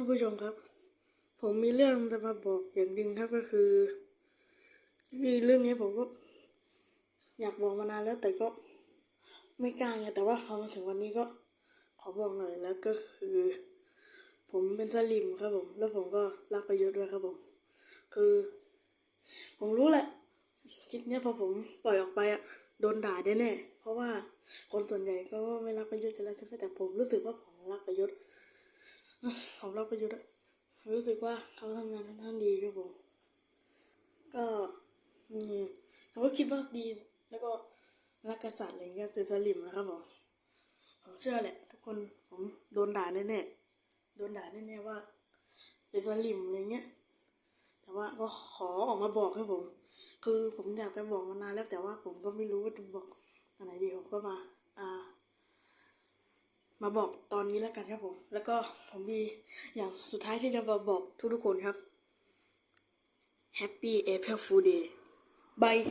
ท่านผู้ชมครับ ผมมีเรื่องจะมาบอกอย่างหนึ่งครับก็คือคือเรื่องนี้ผมก็ อยากบอกมานานแล้วแต่ก็ไม่กล้าไงแต่ว่าพอมาถึงวันนี้ก็ขอบอกหน่อยแล้วก็คือ ผมเป็นสลิมครับผม แล้วผมก็รักประยุทธ์ด้วยครับผม คือ ผมรู้แหละคลิปเนี้ยพอผมปล่อยออกไปอะโดนด่าแน่ๆเพราะว่าคนส่วนใหญ่ก็ไม่รักประยุทธ์กันแล้วใช่ไหมแต่ผมรู้สึกว่าผมรักประยุทธ์ ผมรักประยุทธ์อะผมรู้สึกว่าเขาทำงานค่อนข้างดีครับผม ก็นี่ผมก็คิดว่าดี แล้วก็รักกษัตริย์อะไรเงี้ยสื่อสลิมนะครับผมผมเชื่อแหละ ทุกคนผมโดนด่าแน่ๆโดนด่าแน่ๆว่าเป็นสลิมอะไรเงี้ยแต่ว่าก็ขอออกมาบอกครับผม คือผมอยากจะบอกมานานแล้วแต่ว่าผมก็ไม่รู้ว่าจะบอกอนไหนดีผมก็มา มาบอกตอนนี้แล้วกันครับผม แล้วก็ผมมีอย่างสุดท้ายที่จะมาบอกทุกทุกคนครับ Happy April Fool Day Bye